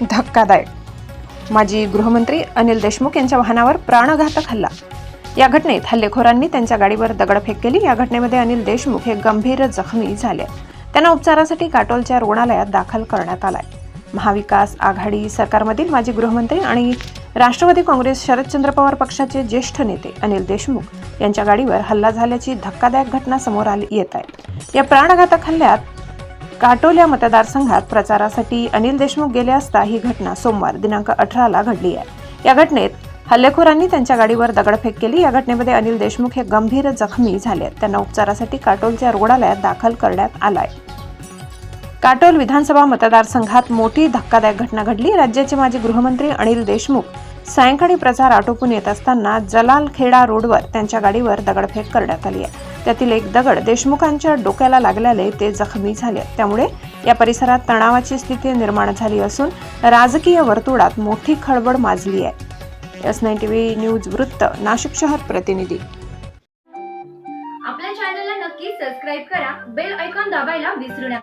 धक्कादायक. माजी गृहमंत्री अनिल देशमुख यांच्या वाहनावर प्राणघातक हल्ला. या घटनेत हल्लेखोरांनी त्यांच्या गाडीवर दगडफेक केली. या घटनेमध्ये अनिल देशमुख हे गंभीर जखमी झाले. त्यांना उपचारासाठी काटोलच्या रुग्णालयात दाखल करण्यात आलाय. महाविकास आघाडी सरकारमधील माजी गृहमंत्री आणि राष्ट्रवादी काँग्रेस शरदचंद्र पवार पक्षाचे ज्येष्ठ नेते अनिल देशमुख यांच्या गाडीवर हल्ला झाल्याची धक्कादायक घटना समोर आली येत आहे. या प्राणघातक हल्ल्यात काटोल मतदारसंघात प्रचारासाठी अनिल देशमुख गेले असता ही घटना सोमवार दिनांक अठराला घडली आहे. या घटनेत हल्लेखोरांनी त्यांच्या गाडीवर दगडफेक केली. या घटनेमध्ये अनिल देशमुख हे गंभीर जखमी झाले आहेत. त्यांना उपचारासाठी काटोलच्या रुग्णालयात दाखल करण्यात आलाय. काटोल विधानसभा मतदारसंघात मोठी धक्कादायक घटना घडली. राज्याचे माजी गृहमंत्री अनिल देशमुख सायंकाळी प्रचार आटोपून येत असताना जलालखेडा रोडवर त्यांच्या गाडीवर दगडफेक करण्यात आली आहे. त्यातील एक दगड देशमुखांच्या डोक्याला लागल्याने ते जखमी झाले. त्यामुळे या परिसरात तणावाची स्थिती निर्माण झाली असून राजकीय वर्तुळात मोठी खळबळ माजली आहे. एस नाईन टीव्ही न्यूज वृत्त नाशिक शहर प्रतिनिधी. आपल्या चॅनलला नक्की सबस्क्राईब करा. बेल ऐकॉन दाबायला विसरू नका.